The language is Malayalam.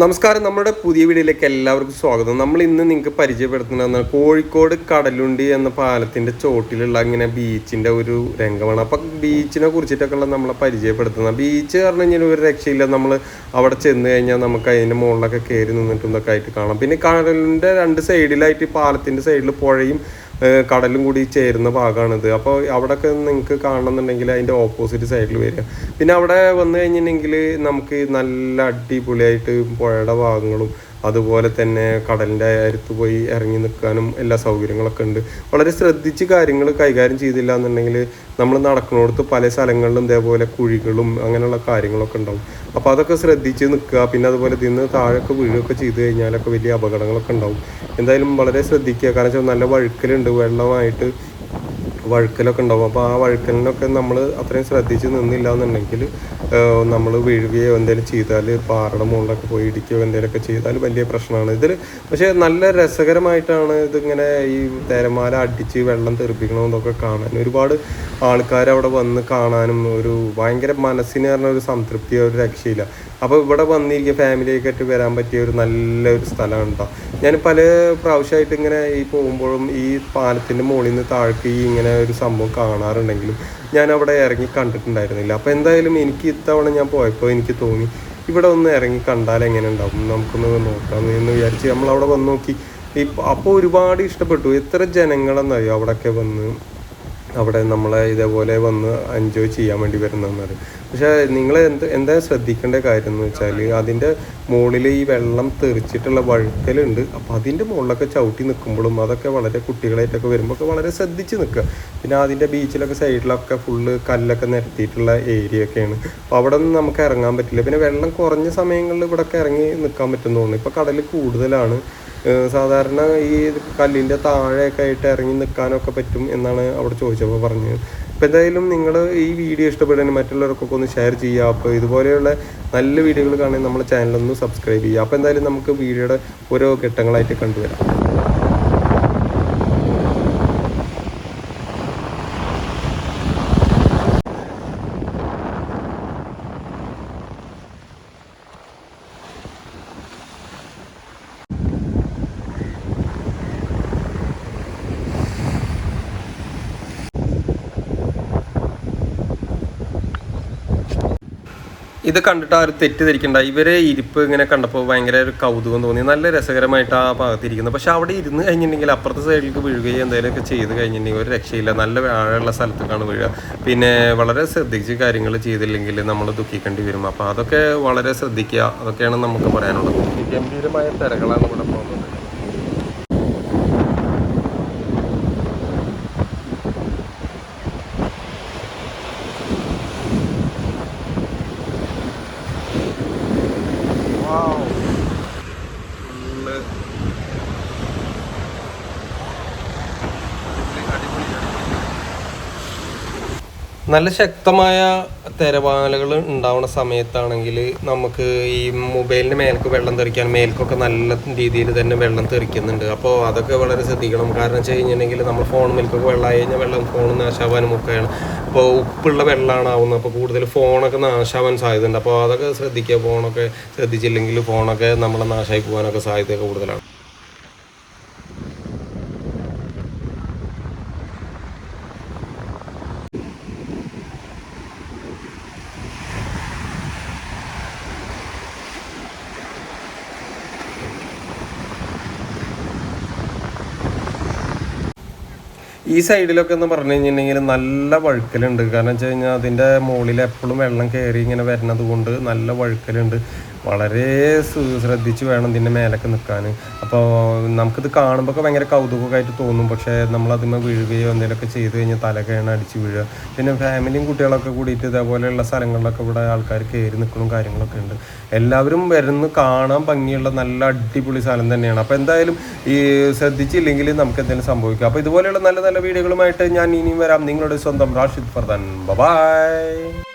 നമസ്കാരം. നമ്മുടെ പുതിയ വീഡിയോയിലേക്ക് എല്ലാവർക്കും സ്വാഗതം. നമ്മൾ ഇന്ന് നിങ്ങൾക്ക് പരിചയപ്പെടുത്തുന്ന കോഴിക്കോട് കടലുണ്ടി എന്ന പാലത്തിന്റെ ചോട്ടിലുള്ള ഇങ്ങനെ ബീച്ചിന്റെ ഒരു രംഗമാണ്. അപ്പം ബീച്ചിനെ കുറിച്ചിട്ടൊക്കെയുള്ള നമ്മളെ പരിചയപ്പെടുത്തുന്നത് ബീച്ച് പറഞ്ഞു കഴിഞ്ഞാൽ ഒരു രക്ഷയില്ല. നമ്മൾ അവിടെ ചെന്ന് കഴിഞ്ഞാൽ നമുക്ക് അതിന്റെ മുകളിലൊക്കെ കയറി നിന്നിട്ടും ആയിട്ട് കാണാം. പിന്നെ കടലിന്റെ രണ്ട് സൈഡിലായിട്ട് ഈ പാലത്തിന്റെ സൈഡിൽ പുഴയും കടലും കൂടി ചേരുന്ന ഭാഗമാണിത്. അപ്പോൾ അവിടെയൊക്കെ നിങ്ങൾക്ക് കാണണമെന്നുണ്ടെങ്കിൽ അതിന്റെ ഓപ്പോസിറ്റ് സൈഡിൽ വരിക. പിന്നെ അവിടെ വന്നു കഴിഞ്ഞിട്ടുണ്ടെങ്കിൽ നമുക്ക് നല്ല അടിപൊളിയായിട്ട് പുഴയുടെ ഭാഗങ്ങളും അതുപോലെ തന്നെ കടലിന്റെ അരുത്ത് പോയി ഇറങ്ങി നിൽക്കാനും എല്ലാ സൗകര്യങ്ങളൊക്കെ ഉണ്ട്. വളരെ ശ്രദ്ധിച്ച് കാര്യങ്ങൾ കൈകാര്യം ചെയ്തില്ല എന്നുണ്ടെങ്കിൽ നമ്മൾ നടക്കുന്നിടത്ത് പല സ്ഥലങ്ങളിലും ഇതേപോലെ കുഴികളും അങ്ങനെയുള്ള കാര്യങ്ങളൊക്കെ ഉണ്ടാവും. അപ്പോൾ അതൊക്കെ ശ്രദ്ധിച്ച് നിൽക്കുക. പിന്നെ അതുപോലെ ഇതിന്ന് താഴെയൊക്കെ വീഴുകയൊക്കെ ചെയ്ത് കഴിഞ്ഞാലൊക്കെ വലിയ അപകടങ്ങളൊക്കെ ഉണ്ടാവും. എന്തായാലും വളരെ ശ്രദ്ധിക്കുക. കാരണം വെച്ചാൽ നല്ല വഴുക്കലുണ്ട്. വെള്ളമായിട്ട് വഴുക്കലൊക്കെ ഉണ്ടാവും. അപ്പോൾ ആ വഴുക്കലിനൊക്കെ നമ്മൾ അത്രയും ശ്രദ്ധിച്ച് നിന്നില്ല എന്നുണ്ടെങ്കിൽ നമ്മൾ വീഴുകയോ എന്തെങ്കിലും ചെയ്താൽ പാറയുടെ മുകളിലൊക്കെ പോയി ഇടിക്കുകയോ എന്തെങ്കിലുമൊക്കെ ചെയ്താൽ വലിയ പ്രശ്നമാണ്. ഇതിൽ പക്ഷേ നല്ല രസകരമായിട്ടാണ് ഇതിങ്ങനെ ഈ തിരമാല അടിച്ച് വെള്ളം തെറിപ്പിക്കണമെന്നൊക്കെ കാണാൻ. ഒരുപാട് ആൾക്കാർ അവിടെ വന്ന് കാണാനും ഒരു ഭയങ്കര മനസ്സിന് പറഞ്ഞ ഒരു സംതൃപ്തി ഒരു രക്ഷയില്ല. അപ്പോൾ ഇവിടെ വന്നിരിക്കുക ഫാമിലിയൊക്കെ ആയിട്ട് വരാൻ പറ്റിയ ഒരു നല്ലൊരു സ്ഥലമാണ് കേട്ടോ ഞാൻ പല പ്രാവശ്യമായിട്ട് ഇങ്ങനെ ഈ പോകുമ്പോഴും ഈ പാലത്തിന്റെ മുകളിൽ നിന്ന് താഴേക്ക് ഈ ഇങ്ങനെ ഒരു സംഭവം കാണാറുണ്ടെങ്കിലും ഞാൻ അവിടെ ഇറങ്ങി കണ്ടിട്ടുണ്ടായിരുന്നില്ല. അപ്പോൾ എന്തായാലും എനിക്ക് ഇത്തവണ ഞാൻ പോയപ്പോൾ എനിക്ക് തോന്നി ഇവിടെ ഒന്ന് ഇറങ്ങി കണ്ടാൽ എങ്ങനെ ഉണ്ടാവും നമുക്കൊന്ന് നോക്കാം എന്ന് വിചാരിച്ച് നമ്മൾ അവിടെ വന്ന് നോക്കി. ഈ അപ്പോൾ ഒരുപാട് ഇഷ്ടപ്പെട്ടു. എത്ര ജനങ്ങളെന്നറിയോ അവിടെയൊക്കെ വന്ന്? അവിടെ നമ്മളെ ഇതേപോലെ വന്ന് എൻജോയ് ചെയ്യാൻ വേണ്ടി വരുന്നതെന്നത് പക്ഷേ നിങ്ങൾ എന്ത് എന്താ ശ്രദ്ധിക്കേണ്ട കാര്യം എന്ന് വെച്ചാൽ അതിന്റെ മുകളിൽ ഈ വെള്ളം തെറിച്ചിട്ടുള്ള വഴുക്കലുണ്ട്. അപ്പോൾ അതിന്റെ മുകളിലൊക്കെ ചവിട്ടി നിൽക്കുമ്പോഴും അതൊക്കെ വളരെ കുട്ടികളായിട്ടൊക്കെ വരുമ്പോൾ ഒക്കെ വളരെ ശ്രദ്ധിച്ച് നിൽക്കുക. പിന്നെ അതിന്റെ ബീച്ചിലൊക്കെ സൈഡിലൊക്കെ ഫുള്ള് കല്ലൊക്കെ നിരത്തിയിട്ടുള്ള ഏരിയ ഒക്കെയാണ്. അപ്പോൾ അവിടെ ഒന്നും നമുക്ക് ഇറങ്ങാൻ പറ്റില്ല. പിന്നെ വെള്ളം കുറഞ്ഞ സമയങ്ങളിൽ ഇവിടെയൊക്കെ ഇറങ്ങി നിൽക്കാൻ പറ്റുമെന്ന് തോന്നുന്നു ഇപ്പോൾ കടൽ കൂടുതലാണ്. സാധാരണ ഈ കല്ലിന്റെ താഴെയൊക്കെ ആയിട്ട് ഇറങ്ങി നിൽക്കാനൊക്കെ പറ്റും എന്നാണ് അവിടെ ചോദിച്ചപ്പോൾ പറഞ്ഞത്. അപ്പോൾ എന്തായാലും നിങ്ങൾ ഈ വീഡിയോ ഇഷ്ടപ്പെടാനും മറ്റുള്ളവർക്കൊക്കെ ഒന്ന് ഷെയർ ചെയ്യുക. അപ്പോൾ ഇതുപോലെയുള്ള നല്ല വീഡിയോകൾ കാണാൻ നമ്മുടെ ചാനലൊന്ന് സബ്സ്ക്രൈബ് ചെയ്യുക. അപ്പോൾ എന്തായാലും നമുക്ക് വീഡിയോയുടെ ഓരോ ഘട്ടങ്ങളായിട്ട് കണ്ടുവരാം. ഇത് കണ്ടിട്ട് ആരും തെറ്റിദ്ധരിക്കണ്ട. ഇവരെ ഇരിപ്പ് ഇങ്ങനെ കണ്ടപ്പോൾ ഭയങ്കര ഒരു കൗതുകം തോന്നി. നല്ല രസകരമായിട്ട് ആ ഭാഗത്തിരിക്കുന്നത് പക്ഷെ അവിടെ ഇരുന്ന് കഴിഞ്ഞിട്ടുണ്ടെങ്കിൽ അപ്പുറത്തെ സൈഡിലേക്ക് വീഴുകയും എന്തെങ്കിലുമൊക്കെ ചെയ്ത് കഴിഞ്ഞിട്ടുണ്ടെങ്കിൽ ഒരു രക്ഷയില്ല. നല്ല ആഴമുള്ള സ്ഥലത്തേക്കാണ് വീഴുക. പിന്നെ വളരെ ശ്രദ്ധിച്ച് കാര്യങ്ങൾ ചെയ്തില്ലെങ്കിൽ നമ്മൾ ദുഃഖിക്കേണ്ടി വരും. അപ്പോൾ അതൊക്കെ വളരെ ശ്രദ്ധിക്കുക. അതൊക്കെയാണ് നമുക്ക് പറയാനുള്ളത്. ഗംഭീരമായ തിരകളാണ് ഇവിടെ പോകുന്നത്. നല്ല ശക്തമായ തിരവാലകൾ ഉണ്ടാവുന്ന സമയത്താണെങ്കിൽ നമുക്ക് ഈ മൊബൈലിന് മേൽക്ക് വെള്ളം തെറിക്കാൻ മേൽക്കൊക്കെ നല്ല രീതിയിൽ തന്നെ വെള്ളം തെറിക്കുന്നുണ്ട്. അപ്പോൾ അതൊക്കെ വളരെ ശ്രദ്ധിക്കണം. കാരണം വെച്ച് കഴിഞ്ഞിട്ടുണ്ടെങ്കിൽ നമ്മൾ ഫോൺ മേൽക്കൊക്കെ വെള്ളമായി കഴിഞ്ഞാൽ വെള്ളം ഫോൺ നാശാവാനും ഒക്കെയാണ് അപ്പോൾ ഉപ്പുള്ള വെള്ളമാണ് ആവുന്നത്. അപ്പോൾ കൂടുതൽ ഫോണൊക്കെ നാശാവാൻ സാധ്യതയുണ്ട്. അപ്പോൾ അതൊക്കെ ശ്രദ്ധിക്കുക. ഫോണൊക്കെ ശ്രദ്ധിച്ചില്ലെങ്കിൽ ഫോണൊക്കെ നമ്മളെ നാശമായി പോകാനൊക്കെ സാധ്യത കൂടുതലാണ്. ഈ സൈഡിലൊക്കെ എന്ന് പറഞ്ഞു കഴിഞ്ഞിട്ടുണ്ടെങ്കിൽ നല്ല വഴുക്കലുണ്ട്. കാരണം വെച്ച് കഴിഞ്ഞാൽ അതിന്റെ മുകളിൽ എപ്പോഴും വെള്ളം കയറി ഇങ്ങനെ വരുന്നത് കൊണ്ട് നല്ല വഴുക്കലുണ്ട്. വളരെ ശ്രദ്ധിച്ച് വേണം ഇതിന്റെ മേലൊക്കെ നിൽക്കാൻ അപ്പോൾ നമുക്കിത് കാണുമ്പോൾ ഭയങ്കര ആയിട്ട് തോന്നും. പക്ഷേ നമ്മൾ അതിന്മേൽ വീഴുകയോ എന്തെങ്കിലുമൊക്കെ ചെയ്ത് കഴിഞ്ഞാൽ തലകേണ അടിച്ച് വീഴുക. പിന്നെ ഫാമിലിയും കുട്ടികളൊക്കെ കൂടിയിട്ട് ഇതേപോലെയുള്ള സ്ഥലങ്ങളിലൊക്കെ ഇവിടെ ആൾക്കാർ കയറി നിൽക്കണം കാര്യങ്ങളൊക്കെ ഉണ്ട്. എല്ലാവരും വരുന്ന കാണാൻ ഭംഗിയുള്ള നല്ല അടിപൊളി സ്ഥലം തന്നെയാണ്. അപ്പോൾ എന്തായാലും ഈ ശ്രദ്ധിച്ചില്ലെങ്കിൽ നമുക്ക് എന്തെങ്കിലും സംഭവിക്കും. അപ്പോൾ ഇതുപോലെയുള്ള നല്ല നല്ല വീഡിയോകളുമായിട്ട് ഞാൻ ഇനിയും വരാം. നിങ്ങളുടെ സ്വന്തം റാഷിദ് ഫർദാൻ. ബൈ